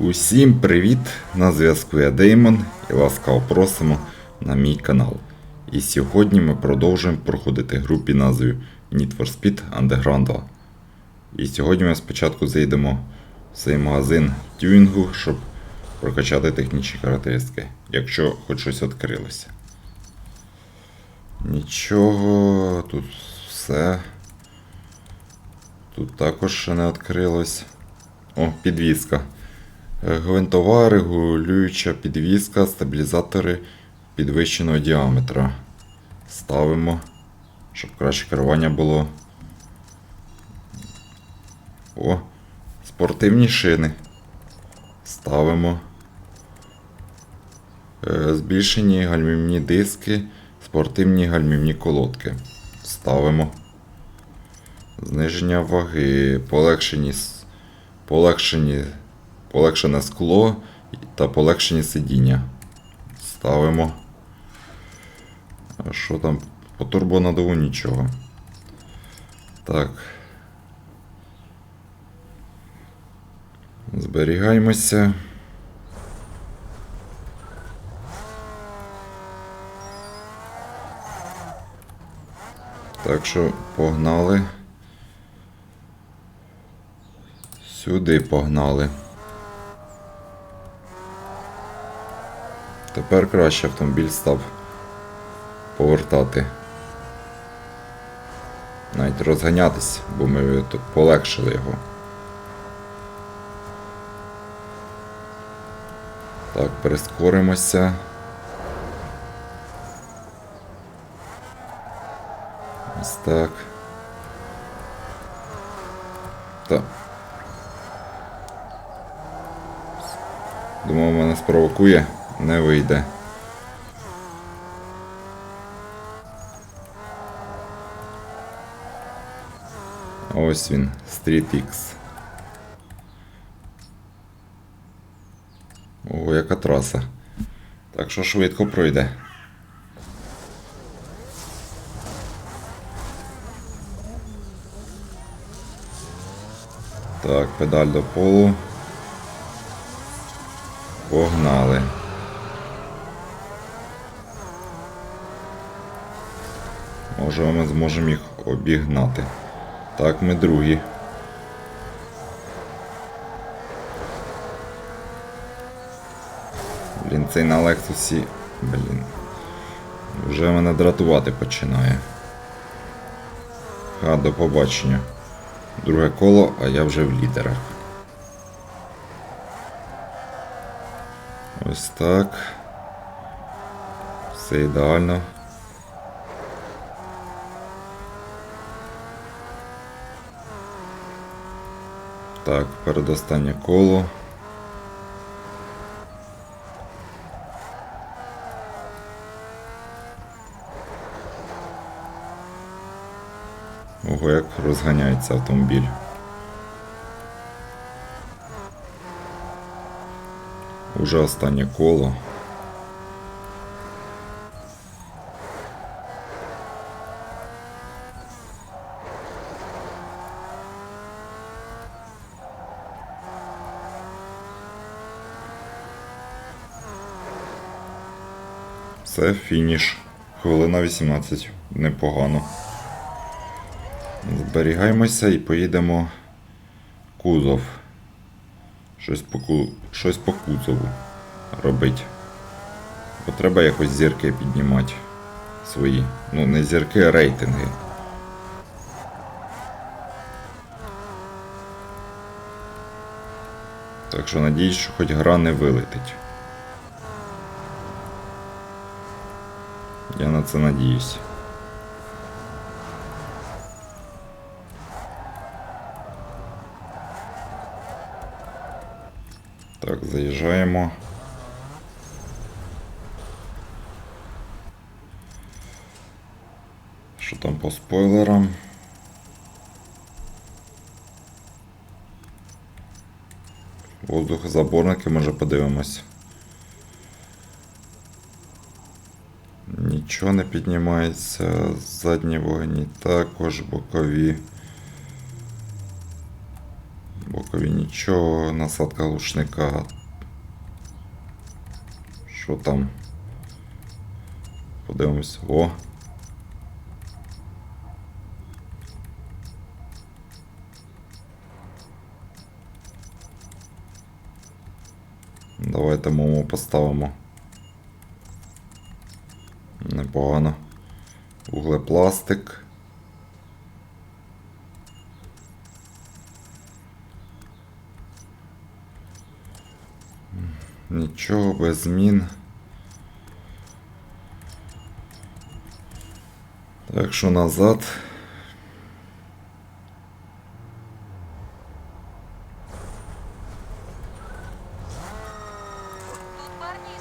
Усім привіт! На зв'язку я Деймон і ласкаво просимо на мій канал. І сьогодні ми продовжуємо проходити гру під назвою Need for Speed Underground 2. І сьогодні ми спочатку зайдемо в цей магазин тюнінгу, щоб прокачати технічні характеристики, якщо хоч щось відкрилося. Нічого, тут все. Тут також ще не відкрилось. О, підвіска. Е, Гвинтова регулююча підвіска, стабілізатори підвищеного діаметра. Ставимо, щоб краще керування було. О, спортивні шини. Ставимо. Е, Збільшені гальмівні диски, спортивні гальмівні колодки. Ставимо. Зниження ваги, полегшені, полегшені, полегшене скло та полегшені сидіння. Ставимо. А що там? По турбонадову нічого. Так. Зберігаємося. Так що погнали. Сюди погнали. Тепер краще автомобіль став повертати. Навіть розганятись, бо ми тут полегшили його. Так, перескоримося. Ось так. Так. Думав, мене спровокує, не вийде. Ось він, Street X. Ого, яка траса. Так що швидко пройде. Так, педаль до полу. Погнали. Може ми зможемо їх обігнати. Так, ми другі. Блін, цей на Лексусі. Блін. Вже мене дратувати починає. Ха, до побачення. Друге коло, а я вже в лідерах. Ось так. Все ідеально. Так, передостаннє коло. Ого, як розганяється автомобіль. Уже останнє коло. Це фініш. Хвилина 18. Непогано. Зберігаємося і поїдемо кузов. Щось по, щось по кузову робити. Бо треба якось зірки піднімати свої. Ну, не зірки, а рейтинги. Так що надіюсь, що хоч гра не вилетить. Я на це надіюсь. Так, заїжджаємо. Що там по спойлерам? Воздухозаборники, може подивимось. Нічого не піднімається. Задні вогні також бокові. Бокові нічого, насадка глушника. Що там? Подивимось. О! Давайте мому поставимо. Непогано. Углепластик. Нічого без змін. Так що назад. Тут парни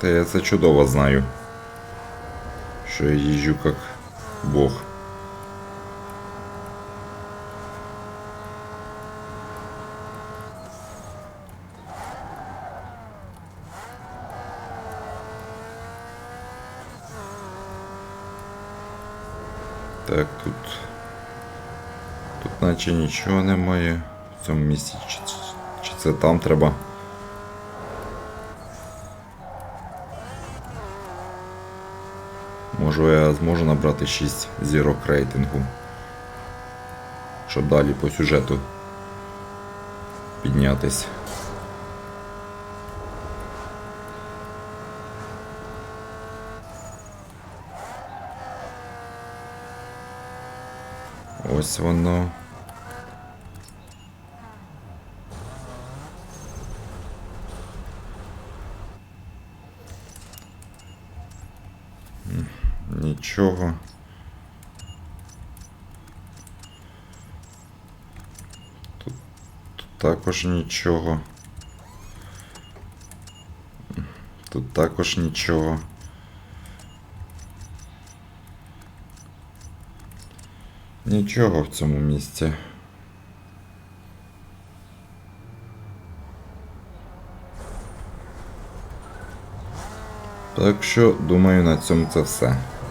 Та я це чудово знаю. Що я їжджу як Бог. Так, тут. Тут наче нічого немає в цьому місці. Чи, чи це там треба? Можу я зможу набрати 6 зірок рейтингу. Щоб далі по сюжету піднятись. Ось воно. Нічого. Тут, тут також нічого. Тут також нічого. Нічого в цьому місці. Так що, думаю, на цьому це все.